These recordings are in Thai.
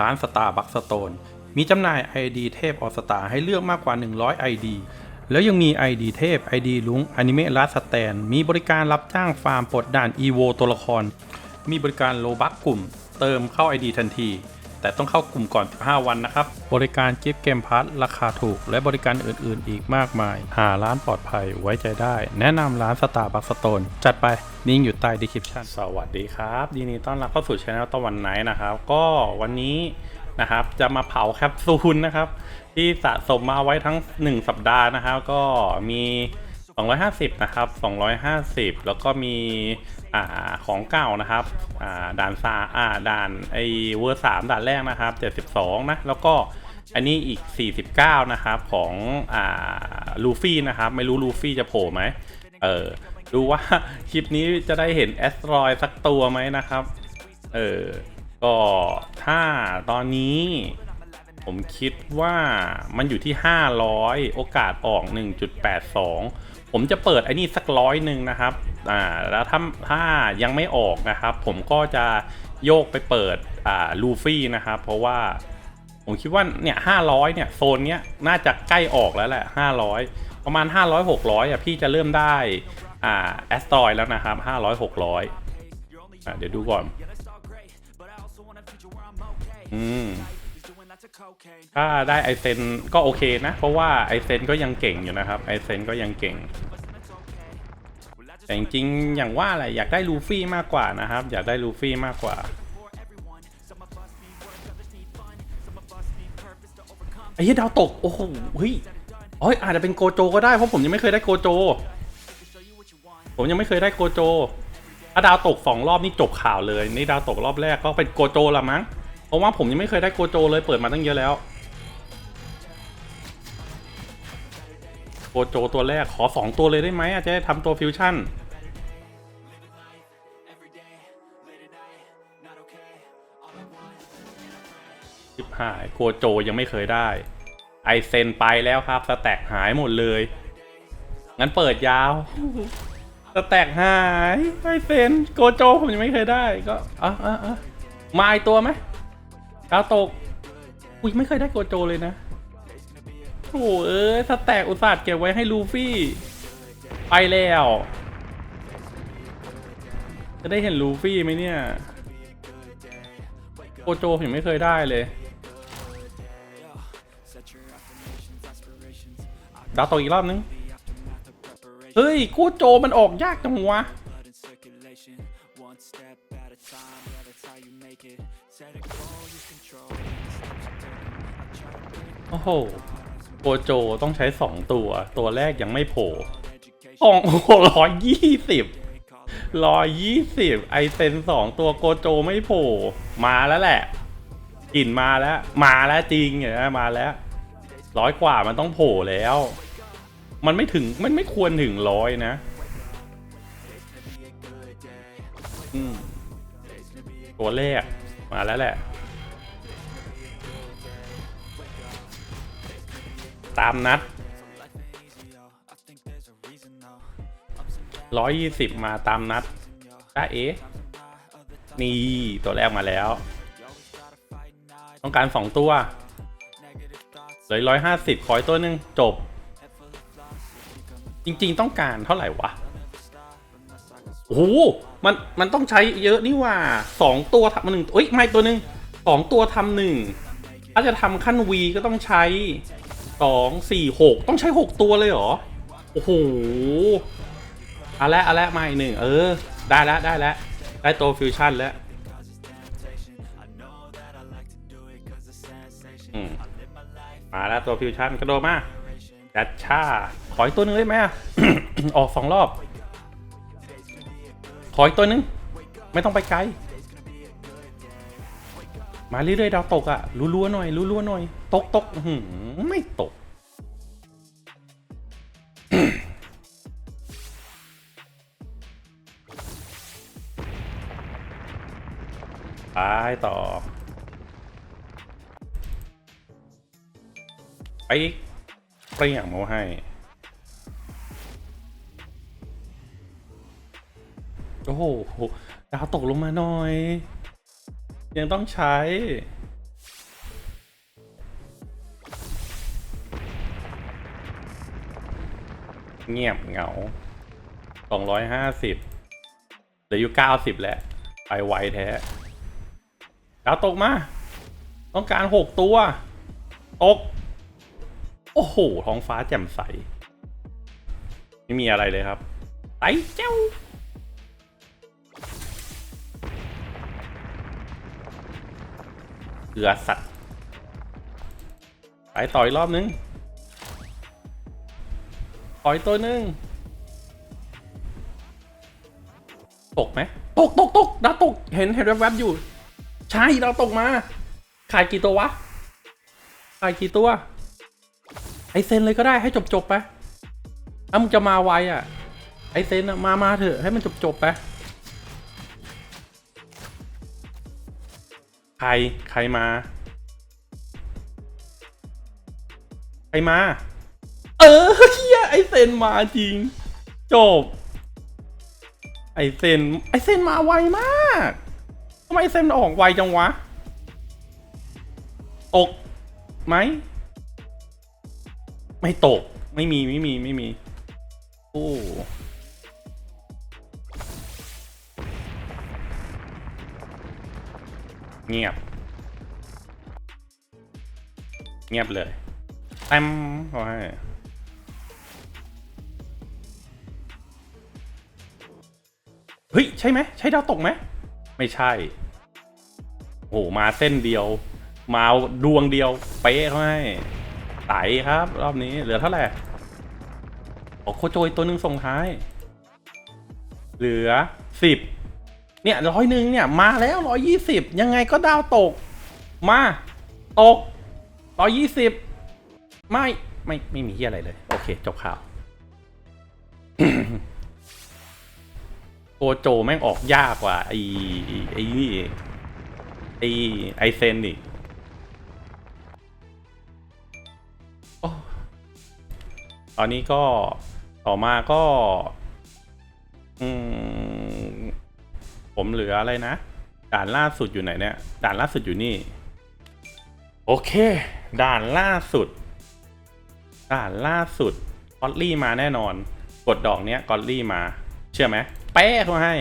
ร้านสตาร์บัคสโตนมีจำหน่าย ID เทพออสตาให้เลือกมากกว่า 100 ID แล้วยังมี ID เทพ ID ลุงอนิเมะรัสแตน มีบริการรับจ้างฟาร์มปลดด่านอีโวตัวละคร มีบริการโลบักกลุ่ม เติมเข้า ID ทันที แต่ต้องเข้ากลุ่มก่อน 15 วันนะครับ บริการกิฟต์เกมพัทราคาถูก และบริการอื่นๆ อีกมากมาย หาร้านปลอดภัยไว้ใจได้ แนะนำร้านสตาร์บัคสโตนจัดไปลิงก์อยู่ใต้ดีคริปชันสวัสดีครับยินดีต้อนรับเข้าสู่ช anel ตะวันไหนนะครับ ก็วันนี้นะครับจะมาเผาแคปซูลนะครับ ที่สะสมมาไว้ทั้ง 1 สัปดาห์นะครับ ก็มี 250 นะครับ 250 แล้วก็มีอ่าของเก่านะครับอ่าด่านซาอ่าด่านไอเวอร์สามด่านแรกนะครับ 72 นะ แล้วก็อันนี้อีก 49 นะครับ ของอ่าลูฟี่นะครับ ไม่รู้ลูฟี่จะโผล่ไหมเออดูว่าคลิปนี้จะได้เห็นแอสตรอยสักตัวไหมนะครับ เออก็ถ้าตอนนี้ ผมคิดว่ามันอยู่ที่ 500 โอกาสออก 1.82 ผมจะเปิดไอ้นี่สักร้อยหนึ่งนะครับอ่าแล้วถ้าถ้ายังไม่ออกนะครับ ผมก็จะโยกไปเปิดอ่าลูฟี่นะครับ เพราะว่าผมคิดว่าเนี่ย500เนี่ยโซนเนี้ยน่าจะใกล้ออกแล้วแหละ500ประมาณ500 600อะพี่จะเริ่มได้อ่าแอสตรอยแล้วนะครับ500 600อ่าเดี๋ยวดูก่อนอืม ถ้าได้ไอเซนก็โอเคนะ เพราะว่าไอเซนก็ยังเก่งอยู่นะครับไอเซนก็ยังเก่ง แต่จริงๆอย่างว่าแหละอยากได้ลูฟี่มากกว่านะครับ อยากได้ลูฟี่มากกว่าไอ้เหี้ยดาวตก โอ้โหเฮ้ยอ้ยอาจจะเป็นโกโจก็ได้เพราะผมยังไม่เคยได้โกโจ ผมยังไม่เคยได้โกโจถ้าดาวตกสองรอบนี่จบข่าวเลย นี่ดาวตกรอบแรกก็เป็นโกโจละมั้ง ราะว่าผมยังไม่เคยได้โกโจเลยเปิดมาตั้งเยอะแล้ว โกโจตัวแรกขอสองตัวเลยได้ไหมอาจจะทำตัวฟิวชั่น ชิบหายโกโจยังไม่เคยได้ ไอเซนไปแล้วครับ สแต็กหายหมดเลย งั้นเปิดยาว สแต็กหาย ไอเซนโกโจผมยังไม่เคยได้ก็อะอะอะมาอีกตัวไหม ดาวตก อุ้ยไม่เคยได้โกโจเลยนะโอ้เอ้ยสแต็กอุตส่าห์เก็บไว้ให้ลูฟี่ ไปแล้ว จะได้เห็นลูฟี่ไหมเนี่ย โกโจผมยังไม่เคยได้เลย ดาวตกอีกรอบนึง เฮ้ย โกโจมันออกยากจังวะ โอ้โหโกโจต้องใช้สองตัว ตัวแรกยังไม่โผล่สองโอ้โหร้อยยี่สิบร้อยยี่สิบไอเซนสองตัวโกโจไม่โผล่มาแล้วแหละกลิ่นมาแล้ว มาแล้วจริงเหรอมาแล้วร้อยกว่ามันต้องโผล่แล้ว มันไม่ถึงมันไม่ควรถึงร้อยนะ อืม ตัวแรกมาแล้วแหละ ตามนัดร้อยยี่สิบมาตามนัดจ้าเอ๋นี่ตัวแรกมาแล้ว ต้องการสองตัวเหลือร้อยห้าสิบขออีกตัวหนึ่งจบ จริง ๆ ต้องการเท่าไหร่วะ โอ้ มันมันต้องใช้เยอะนี่ว่าสองตัวทำหนึ่งเอ้ยไม่ตัวหนึ่งสองตัวทำหนึ่งถ้าจะทำขั้นวีก็ต้องใช้สองสี่หกต้องใช้หกตัวเลยเหรอ โอ้โหเอาละเอาละมาอีกหนึ่งเออ ได้แล้วได้แล้วได้ตัวฟิวชั่นแล้วมาแล้วตัวฟิวชั่นกระโดดมาจัดชาขออีกตัวหนึ่งได้ไหมอะออกสองรอบ ขออีกตัวหนึง ไม่ต้องไปไกล มาเรื่อยๆดาวตกอะรัวๆหน่อยรัวๆหน่อย ตกตกหือไม่ตก ไปต่อ ไปเปรี้ยงมาให้ โอ้โหดาวตกลงมาหน่อย ยังต้องใช้ เงียบเหงาสองร้อยห้าสิบเหลืออยู่เก้าสิบแล้ว ไปไวแท้ ดาวตกมา ต้องการหกตัว ตก โอ้โห ท้องฟ้าแจ่มใส ไม่มีอะไรเลยครับ ไปเจ้า เกลือสัตว์ไปต่อยรอบนึงต่อยตัวหนึ่งตกไหมตกตกตกดาวตกเห็นเห็นแวบๆอยู่ ใช่ดาวตกมา ขายกี่ตัววะ ขายกี่ตัว ไอเซนเลยก็ได้ให้จบจบไปถ้ามึงจะมาไวอะ ไอเซนอะมามาเถอะให้มันจบจบไป ใคร ใครมา ใครมา เออเฮียไอเซนมาจริง จบ ไอเซนไอเซนมาไวมากทำไมไอเซนออกไวจังวะ ตกไหม ไม่ตก ไม่มี ไม่มี ไม่มี โอ้ เงียบ เงียบเลยเต็มเขาให้เฮ้ย ใช่ไหม ใช่ดาวตกไหม ไม่ใช่ โอ้โหมาเส้นเดียว มาดวงเดียว เป๊ะเขาให้ไตครับ รอบนี้เหลือเท่าไหร่โอ้โคโจยตัวหนึ่งส่งท้าย เหลือสิบ เนี่ยร้อยหนึ่งเนี่ยมาแล้วร้อยยี่สิบยังไงก็ดาวตก มาตกร้อยยี่สิบไม่ไม่ไม่มีเฮียอะไรเลย โอเค จบข่าวโกโจแม่งออกยากกว่าไอไอนี่ไอไอเซนนี่ตอนนี้ก็ต่อมาก็ อืม ผมเหลืออะไรนะ ด่านล่าสุดอยู่ไหนเนี่ย ด่านล่าสุดอยู่นี่ โอเค ด่านล่าสุด ด่านล่าสุดกอตลี่มาแน่นอน กดดอกเนี้ยกอตลี่มา เชื่อไหมเป๊ะเขาให้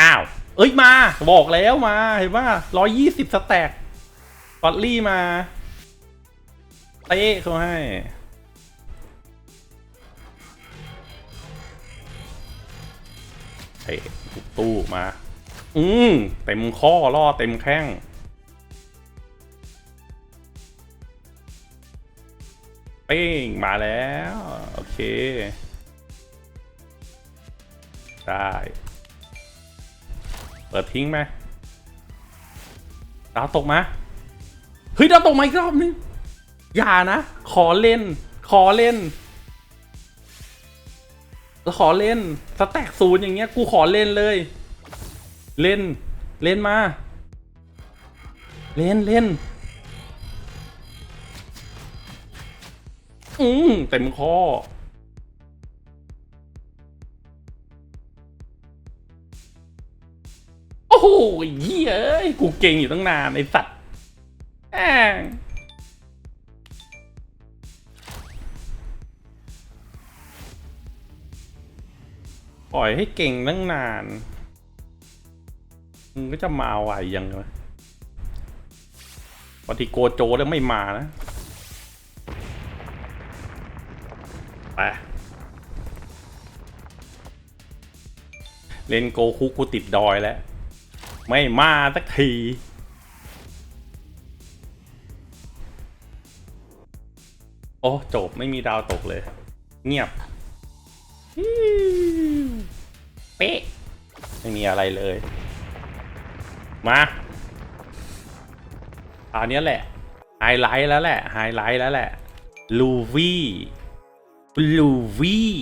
อ้าว เอ้ยมา บอกแล้วมา เห็นว่าร้อยยี่สิบสแต็กกอตลี่มาเป๊ะเขาให้ เตะตู้มา อืมเต็มข้อล่อเต็มแข้งเป้งมาแล้ว โอเคได้เปิดทิ้งไหมดาวตกมา เฮ้ยดาวตกมาอีกรอบนึงอย่านะ ขอเล่น ขอเล่นแล้ว ขอเล่นสแต็กศูนย์อย่างเงี้ยกูขอเล่นเลย เล่น เล่นมา เล่นเล่นอืมเต็มข้อโอ้โหเหี้ยเอ้ยกูเก่งอยู่ตั้งนานไอสัตว์แม่ง ปล่อยให้เก่งตั้งนานมึงก็จะมาไหวยังไงปฏิโกโจแล้วไม่มานะ ไป เล่นโกคุกูติดดอยแล้ว ไม่มาสักทีโอ้จบไม่มีดาวตกเลย เงียบ เป๊ะไม่มีอะไรเลย มาอันนี้แหละไฮไลท์แล้วแหละไฮไลท์แล้วแหละลูวี่ลูวี่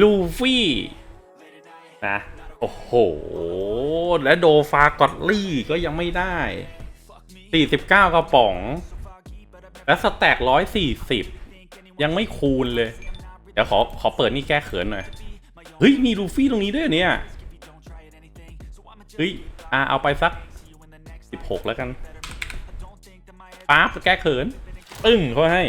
ลูวี่นะโอ้โห และโดฟากอตลี่ก็ยังไม่ได้ 49 กระป๋อง และสแต็ก140 ยังไม่คูณเลย เดี๋ยวขอขอเปิดนี่แก้เขินหน่อย เฮ้ย มีลูฟี่ตรงนี้ด้วยเนี่ย เฮ้ย อะเอาไปสักหกแล้วกันป๊าบแก้เขินตึ้งเขาให้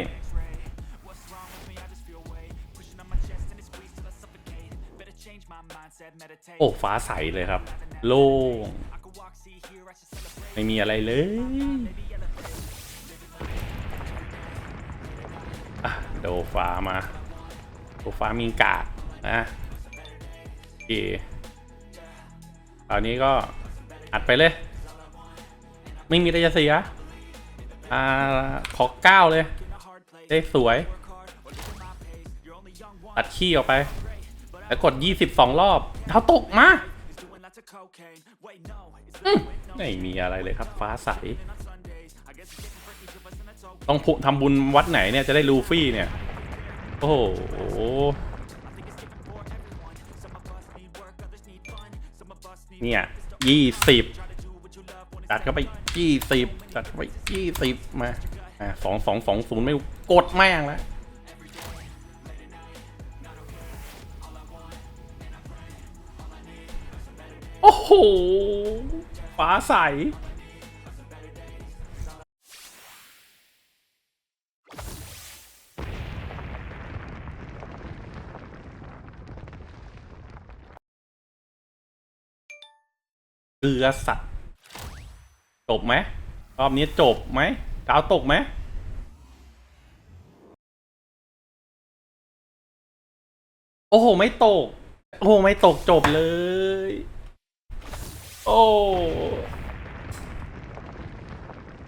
โอ้ ฟ้าใสเลยครับ โล่งไม่มีอะไรเลยอะโดฟ้ามา โดฟ้ามีกาดนะโอเคคราวนี้ก็อัดไปเลย ไม่มีอะไรจะเสียอ่าขอเก้าเลยได้สวย ตัดขี้ออกไป แล้วกด 22 รอบดาวตกมาอืมไม่มีอะไรเลยครับ ฟ้าใส ต้องทำบุญวัดไหนเนี่ย จะได้ลูฟี่เนี่ย โอ้โหเนี่ยยี่สิบจัดเข้าไปยี่สิบจัดเข้าไปยี่สิบมาอ่าสองสองสองศูนย์ไม่กดแม่งแล้วโอ้โหฟ้าใส เกลือสัตว์ จบไหมรอบนี้จบไหมดาวตกไหมโอ้โห ไม่ตก โอ้โห ไม่ตกจบเลย โอ้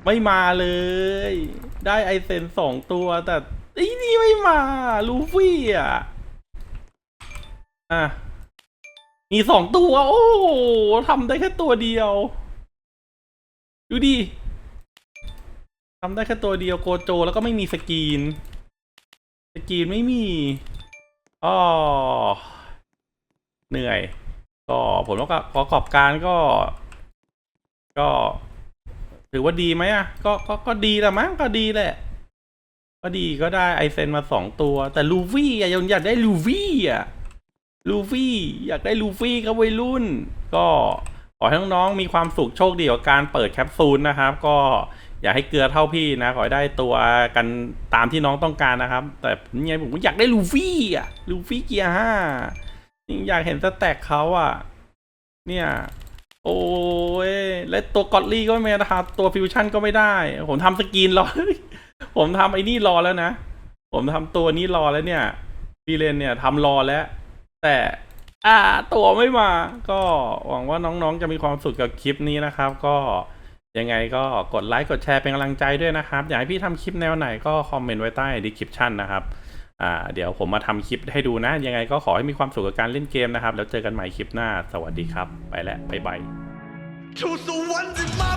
ไม่มาเลย ได้ไอเซนสองตัวแต่ไอ้นี่ไม่มา ลูฟี่อะ อะ มีสองตัว โอ้ทำได้แค่ตัวเดียว ดูดิทำได้แค่ตัวเดียวโกโจแล้วก็ไม่มีสกรีน สกรีนไม่มีอ๋อเหนื่อย ก็ผลประกอบการก็ ก็ ถือว่าดีไหมอะ ก็ก็ก็ดีละมั้งก็ดีแหละ ก็ดีก็ได้ไอเซนมาสองตัว แต่ลูฟี่อะยังอยากได้ลูฟี่อะ ลูฟี่อยากได้ลูฟี่ครับวัยรุ่น ก็ขอให้น้องๆมีความสุขโชคดีกับการเปิดแคปซูลนะครับ ก็อย่าให้เกลือเท่าพี่นะ ขอให้ได้ตัวกันตามที่น้องต้องการนะครับ แต่ยังไงผมอยากได้ลูฟี่อะลูฟี่เกียร์ห้าอยากเห็นสแต็กเขาอะ เนี่ย โอ้ยและตัวกอตลี่ก็ไม่ได้นะครับตัวฟิวชั่นก็ไม่ได้ ผมทำสกรีนรอ ผมทำไอ้นี่รอแล้วนะ ผมทำตัวนี้รอแล้วเนี่ยฟีเลนเนี่ยทำรอแล้ว แต่อ่าตัวไม่มา ก็หวังว่าน้องๆจะมีความสุขกับคลิปนี้นะครับ ก็ยังไงก็กดไลค์กดแชร์เป็นกำลังใจด้วยนะครับ อยากให้พี่ทำคลิปแนวไหนก็คอมเมนต์ไว้ใต้ดีคริปชันนะครับอ่าเดี๋ยวผมมาทำคลิปให้ดูนะ ยังไงก็ขอให้มีความสุขกับการเล่นเกมนะครับ แล้วเจอกันใหม่คลิปหน้า สวัสดีครับ ไปแล้วบ๊ายบายทูตสวรรค์จะมา